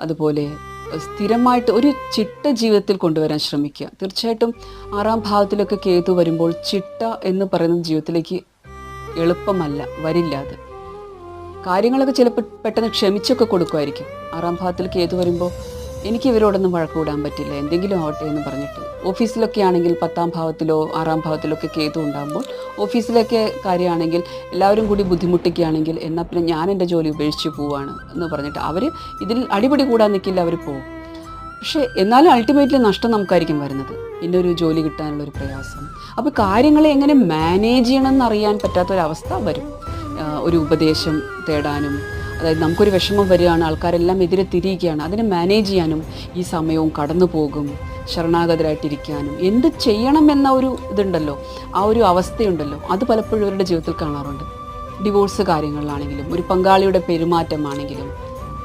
അതുപോലെ സ്ഥിരമായിട്ട് ഒരു ചിട്ട ജീവിതത്തിൽ കൊണ്ടുവരാൻ ശ്രമിക്കുക. തീർച്ചയായിട്ടും ആറാം ഭാവത്തിലൊക്കെ കേതു വരുമ്പോൾ ചിട്ട എന്ന് പറയുന്ന ജീവിതത്തിലേക്ക് എളുപ്പമല്ല വരില്ല അത്. കാര്യങ്ങളൊക്കെ ചിലപ്പോൾ പെട്ടെന്ന് ക്ഷമിച്ചൊക്കെ കൊടുക്കുമായിരിക്കും. ആറാം ഭാവത്തിൽ കേതു വരുമ്പോൾ എനിക്ക് ഇവരോടൊന്നും വഴക്ക് കൂടാൻ പറ്റില്ല. എന്തെങ്കിലും ആവട്ടെ എന്ന് പറഞ്ഞിട്ട്. ഓഫീസിലൊക്കെ ആണെങ്കിൽ പത്താം ഭാവത്തിലോ ആറാം ഭാവത്തിലോ ഒക്കെ കേതു ഉണ്ടാകുമ്പോൾ ഓഫീസിലൊക്കെ കാര്യമാണെങ്കിൽ എല്ലാവരും കൂടി ബുദ്ധിമുട്ടിക്കുകയാണെങ്കിൽ എന്നാൽ പിന്നെ ഞാൻ എന്റെ ജോലി ഉപേക്ഷിച്ച് പോവാണ് എന്ന് പറഞ്ഞിട്ട് അവർ ഇതിൽ അടിപിടി കൂടാൻ നിൽക്കില്ല അവർ പോകും പക്ഷേ എന്നാലും അൾട്ടിമേറ്റ്ലി നഷ്ടം നമുക്കായിരിക്കും വരുന്നത്. പിന്നെ ഒരു ജോലി കിട്ടാനുള്ള ഒരു പ്രയാസം. അപ്പോൾ കാര്യങ്ങളെ എങ്ങനെ മാനേജ് ചെയ്യണമെന്ന് അറിയാൻ പറ്റാത്തൊരവസ്ഥ വരും. ഒരു ഉപദേശം തേടാനും അതായത് നമുക്കൊരു വിഷമം വരികയാണ് ആൾക്കാരെല്ലാം എതിരെ തിരിയുകയാണ്. അതിനെ മാനേജ് ചെയ്യാനും ഈ സമയവും കടന്നു പോകും ശരണാഗതരായിട്ടിരിക്കാനും. എന്ത് ചെയ്യണം എന്ന ഒരു ഇതുണ്ടല്ലോ ആ ഒരു അവസ്ഥയുണ്ടല്ലോ. അത് പലപ്പോഴും അവരുടെ ജീവിതത്തിൽ കാണാറുണ്ട്. ഡിവോഴ്സ് കാര്യങ്ങളിലാണെങ്കിലും ഒരു പങ്കാളിയുടെ പെരുമാറ്റമാണെങ്കിലും